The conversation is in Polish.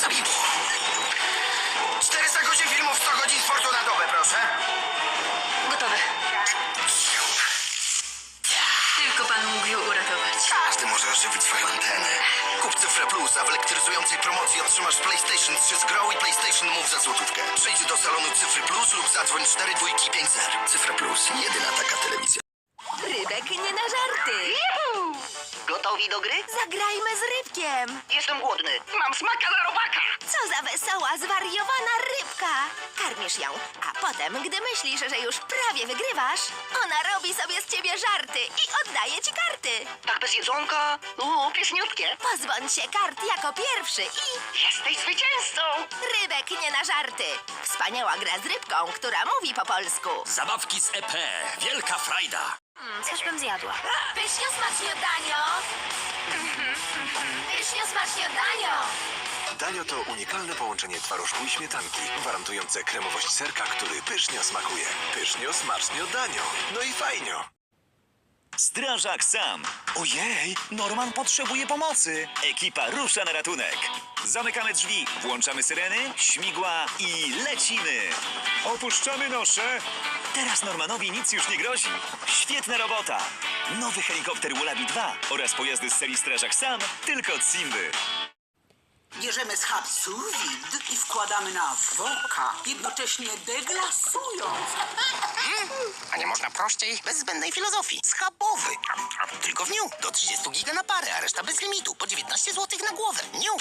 zabiło. 400 godzin filmów, 100 godzin sportu na dobę, proszę. Gotowe. Tylko pan mógł ją uratować. Każdy może ożywić swoją antenę. Kup Cyfrę Plus, a w elektryzującej promocji otrzymasz PlayStation 3 z grą i PlayStation Move za złotówkę. Przyjdź do salonu Cyfry Plus lub zadzwoń 4 dwójki 5 zer. Cyfra Plus, jedyna taka telewizja. Rybek nie na żarty. Gotowi do gry? Zagrajmy z rybkiem. Jestem głodny. Mam smaka na robaka. Co za wesoła, zwariowana rybka. Karmisz ją, a potem, gdy myślisz, że już prawie wygrywasz, ona robi sobie z ciebie żarty i oddaje ci karty. Tak bez jedzonka? Uuu, piesniutkie. Pozbądź się kart jako pierwszy i Jesteś zwycięzcą. rybek nie na żarty. Wspaniała gra z rybką, która mówi po polsku. Zabawki z EP. Wielka frajda. Coś bym zjadła. Pysznie smacznie danio. Pysznie smacznie danio. Danio to unikalne połączenie twarożku i śmietanki, gwarantujące kremowość serka, który pysznie smakuje. Pysznie, smacznie danio. No i fajnio. Strażak sam. Ojej, Norman potrzebuje pomocy. Ekipa rusza na ratunek. Zamykamy drzwi, włączamy syreny, śmigła i lecimy. Opuszczamy nosze. Teraz Normanowi nic już nie grozi. Świetna robota. Nowy helikopter Wallaby 2 oraz pojazdy z serii Strażak sam tylko od Simby. Bierzemy z hapsu wid i wkładamy na woka, jednocześnie deglasując. A nie można prościej? Bez zbędnej filozofii. Schabowy. Tylko w niu. Do 30 giga na parę, a reszta bez limitu. Po 19 zł na głowę. Niu.